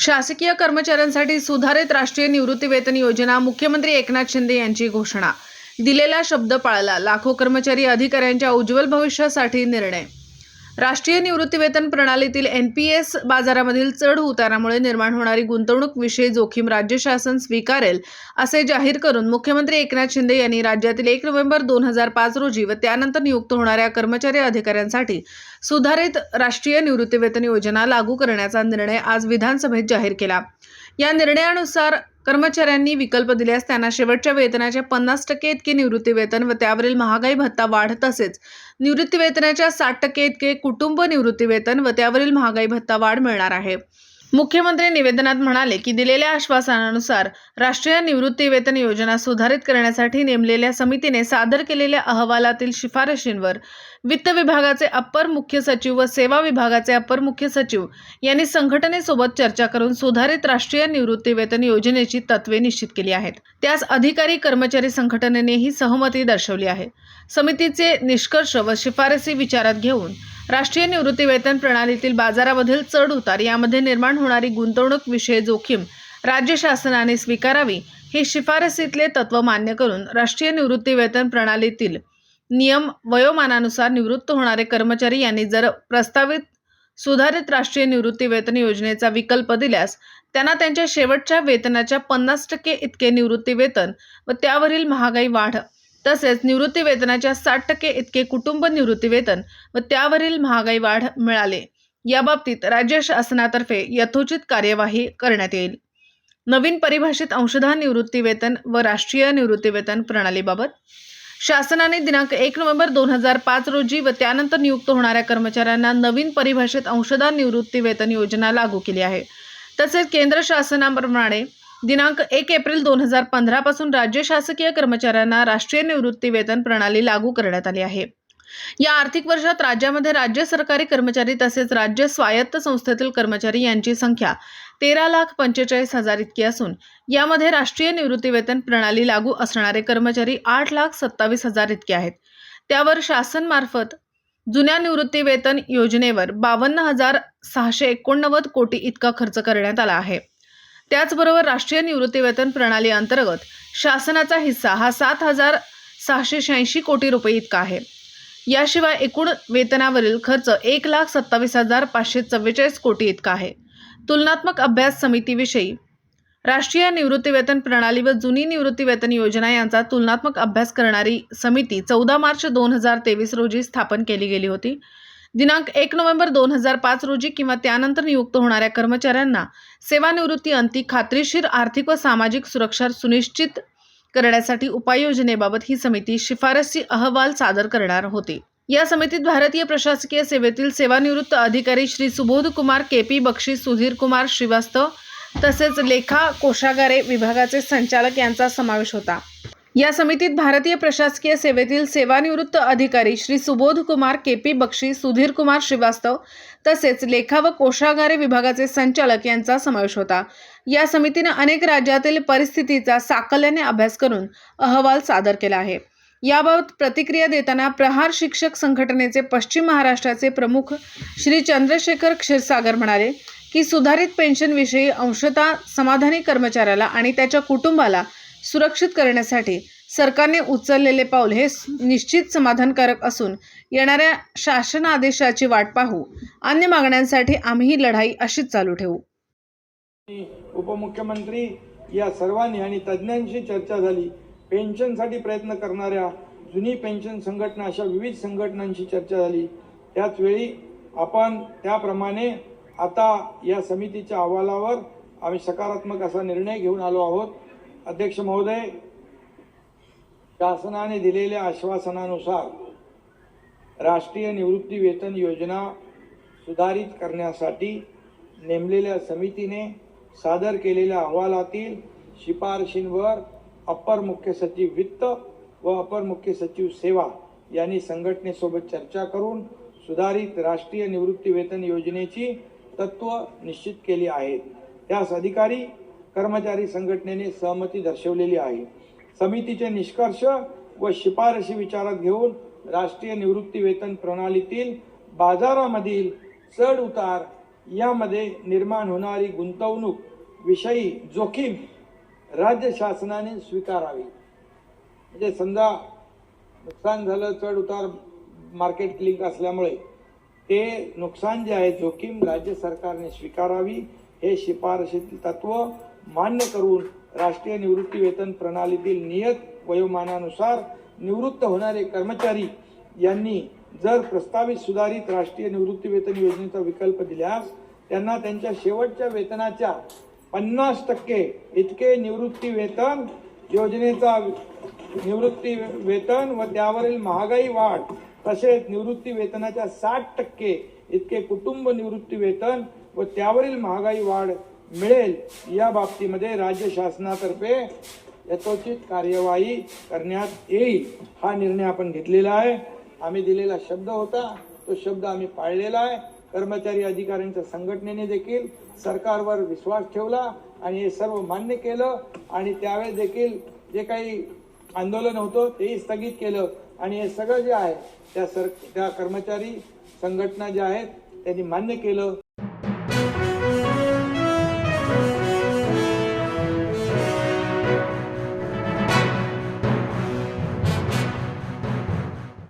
शासकीय कर्मचाऱ्यांसाठी सुधारित राष्ट्रीय निवृत्ती वेतन योजना मुख्यमंत्री एकनाथ शिंदे यांची घोषणा. दिलेला शब्द पाळला लाखो कर्मचारी अधिकाऱ्यांच्या उज्ज्वल भविष्यासाठी निर्णय राष्ट्रीय निवृत्ती वेतन प्रणालीतील एन पी एस बाजारामधील चढ उतारामुळे निर्माण होणारी गुंतवणूक विषयी जोखीम राज्य शासन स्वीकारेल असे जाहीर करून मुख्यमंत्री एकनाथ शिंदे यांनी राज्यातील एक नोव्हेंबर दोन हजार पाच रोजी व त्यानंतर नियुक्त होणाऱ्या कर्मचारी अधिकाऱ्यांसाठी सुधारित राष्ट्रीय निवृत्ती वेतन योजना लागू करण्याचा निर्णय आज विधानसभेत जाहीर केला. या निर्णयानुसार कर्मचाऱ्यांनी विकल्प दिल्यास त्यांना शेवटच्या वेतनाच्या पन्नास टक्के इतके निवृत्ती वेतन व त्यावरील महागाई भत्ता वाढ तसेच निवृत्तीवेतनाच्या साठ टक्के इतके कुटुंब निवृत्तीवेतन व त्यावरील महागाई भत्ता वाढ मिळणार आहे. मुख्यमंत्री निवेदनात म्हणाले की दिलेल्या आश्वासनानुसार राष्ट्रीय निवृत्ती वेतन योजना सुधारित करण्यासाठी नेमलेल्या समितीने सादर केलेल्या अहवालातील शिफारशींवर वित्त विभागाचे अप्पर मुख्य सचिव व सेवा विभागाचे अप्पर मुख्य सचिव यांनी संघटनेसोबत चर्चा करून सुधारित राष्ट्रीय निवृत्ती वेतन योजनेची तत्वे निश्चित केली आहेत. त्यास अधिकारी कर्मचारी संघटनेनेही सहमती दर्शवली आहे. समितीचे निष्कर्ष व शिफारसी विचारात घेऊन राष्ट्रीय निवृत्ती वेतन प्रणालीतील बाजारामधील चढ उतार यामध्ये निर्माण होणारी गुंतवणूक विषय जोखीम राज्य शासनाने स्वीकारावी हे शिफारसीतले तत्व मान्य करून राष्ट्रीय निवृत्ती वेतन प्रणालीतील नियम वयोमानानुसार निवृत्त होणारे कर्मचारी यांनी जर प्रस्तावित सुधारित राष्ट्रीय निवृत्ती वेतन योजनेचा विकल्प दिल्यास त्यांना त्यांच्या शेवटच्या वेतनाच्या पन्नास टक्के इतके निवृत्ती वेतन व त्यावरील महागाई वाढ तसेच निवृत्तीवेतनाच्या साठ टक्के इतके कुटुंब निवृत्तीवेतन व त्यावरील महागाई वाढ मिळाले. याबाबतीत राज्य शासनातर्फे यथोचित कार्यवाही करण्यात येईल. नवीन परिभाषित अंशधान निवृत्तीवेतन व राष्ट्रीय निवृत्तीवेतन प्रणालीबाबत शासनाने दिनांक एक नोव्हेंबर दोन हजार पाच रोजी व त्यानंतर नियुक्त होणाऱ्या कर्मचाऱ्यांना नवीन परिभाषित अंशदान निवृत्तीवेतन योजना लागू केली आहे. तसेच केंद्र शासनाप्रमाणे दिनांक एक एप्रिल दोन हजार पंधरा पासून राज्य शासकीय कर्मचाऱ्यांना राष्ट्रीय निवृत्ती वेतन प्रणाली लागू करण्यात आली आहे. या आर्थिक वर्षात राज्यामध्ये राज्य सरकारी कर्मचारी तसेच राज्य स्वायत्त संस्थेतील कर्मचारी यांची संख्या तेरा लाख पंचेचाळीस हजार इतकी असून यामध्ये राष्ट्रीय निवृत्ती वेतन प्रणाली लागू असणारे कर्मचारी आठ लाख सत्तावीस हजार इतके आहेत. त्यावर शासनमार्फत जुन्या निवृत्ती वेतन योजनेवर बावन्न हजार सहाशे एकोणनव्वद कोटी इतका खर्च करण्यात आला आहे. त्याचबरोबर राष्ट्रीय निवृत्तीवेतन प्रणाली अंतर्गत शासनाचा हिस्सा हा सात हजार सहाशे शहाऐंशी कोटी रुपये इतका आहे. याशिवाय एकूण वेतनावरील खर्च एक लाख सत्तावीस हजार पाचशे चव्वेचाळीस कोटी इतका आहे. तुलनात्मक अभ्यास समितीविषयी राष्ट्रीय निवृत्तीवेतन प्रणाली व जुनी निवृत्तीवेतन योजना यांचा तुलनात्मक अभ्यास करणारी समिती चौदा मार्च दोन हजार तेवीस रोजी स्थापन केली गेली होती. दिनांक एक नोव्हेंबर दोन हजार पाच रोजी किंवा त्यानंतर नियुक्त होणाऱ्या कर्मचाऱ्यांना सेवानिवृत्ती अंती खात्रीशीर आर्थिक व सामाजिक सुरक्षा सुनिश्चित करण्यासाठी उपाययोजनेबाबत ही समिती शिफारसी अहवाल सादर करणार होती. या समितीत भारतीय प्रशासकीय सेवेतील सेवानिवृत्त अधिकारी श्री सुबोध कुमार के पी बक्षी सुधीर कुमार श्रीवास्तव तसेच लेखा कोषागारे विभागाचे संचालक यांचा समावेश होता. या समितीत भारतीय प्रशासकीय सेवेतील सेवानिवृत्त अधिकारी श्री सुबोध कुमार के पी बक्षी सुधीर कुमार श्रीवास्तव तसेच लेखा व कोषागारे विभागाचे संचालक यांचा समावेश होता. या समितीने अनेक राज्यातील परिस्थितीचा साकल्याने अभ्यास करून अहवाल सादर केला आहे. याबाबत प्रतिक्रिया देताना प्रहार शिक्षक संघटनेचे पश्चिम महाराष्ट्राचे प्रमुख श्री चंद्रशेखर क्षीरसागर म्हणाले की सुधारित पेन्शनविषयी अंशतः समाधानी कर्मचाऱ्याला आणि त्याच्या कुटुंबाला सुरक्षित करण्यासाठी सरकारने उचललेले पाऊल हे निश्चित समाधानकारक असून येणाऱ्या शासन आदेशाची वाट पाहू. अन्य मागण्यांसाठी आम्ही ही लढाई अशीच चालू ठेवू. उपमुख्यमंत्री या सर्वांनी आणि तज्ज्ञांशी चर्चा झाली. पेन्शनसाठी प्रयत्न करणाऱ्या जुनी पेन्शन संघटना अशा विविध संघटनांशी चर्चा झाली. त्याच वेळी आपण त्याप्रमाणे आता या समितीच्या अहवालावर आम्ही सकारात्मक असा निर्णय घेऊन आलो आहोत. अध्यक्ष महोदय शासनाने दिलेल्या आश्वासनानुसार राष्ट्रीय निवृत्ती वेतन योजना सुधारित करण्यासाठी नेमलेल्या समितीने सादर केलेल्या अहवालातील शिफारशींवर अपर मुख्य सचिव वित्त व अपर मुख्य सचिव सेवा यांनी संघटनेसोबत चर्चा करून सुधारित राष्ट्रीय निवृत्ती वेतन योजनेची तत्व निश्चित केली आहेत. त्यास अधिकारी कर्मचारी संघटनेने सहमती दर्शवलेली आहे. समितीचे निष्कर्ष व शिफारशी विचारात घेऊन राष्ट्रीय निवृत्ती वेतन प्रणालीतील बाजारामधील चढ उतार यामध्ये निर्माण होणारी गुंतवणूक विषयी जोखीम राज्य शासनाने स्वीकारावी. म्हणजे समजा नुकसान झालं चढ उतार मार्केट लिंक असल्यामुळे ते नुकसान जे आहे जोखीम राज्य सरकारने स्वीकारावी. हे शिफारशीतील तत्व मान्य करून राष्ट्रीय निवृत्ती वेतन प्रणालीतील नियत वयोमानानुसार निवृत्त होणारे कर्मचारी यांनी जर प्रस्तावित सुधारित राष्ट्रीय निवृत्ती वेतन योजनेचा विकल्प दिल्यास त्यांना त्यांच्या शेवटच्या वेतनाच्या पन्नास टक्के इतके निवृत्ती वेतन योजनेचा निवृत्ती वेतन व त्यावरील महागाई वाढ तसेच निवृत्ती वेतनाच्या साठ टक्के इतके कुटुंब निवृत्ती वेतन व त्यावरील महागाई वाढ मिळेल या बाबतीमध्ये राज्य शासनातर्फे यथोचित कार्यवाही करण्यात येईल. हा निर्णय आपण घेतलेला आहे. आम्ही दिलेला शब्द होता तो शब्द आम्ही पाळलेला आहे. कर्मचारी अधिकाऱ्यांच्या संघटनेने देखील सरकारवर विश्वास ठेवला आणि हे सर्व मान्य केलं आणि त्यावेळेस देखील जे काही आंदोलन होतं तेही स्थगित केलं. आणि हे सगळं जे आहे त्या सर त्या कर्मचारी संघटना ज्या आहेत त्यांनी मान्य केलं.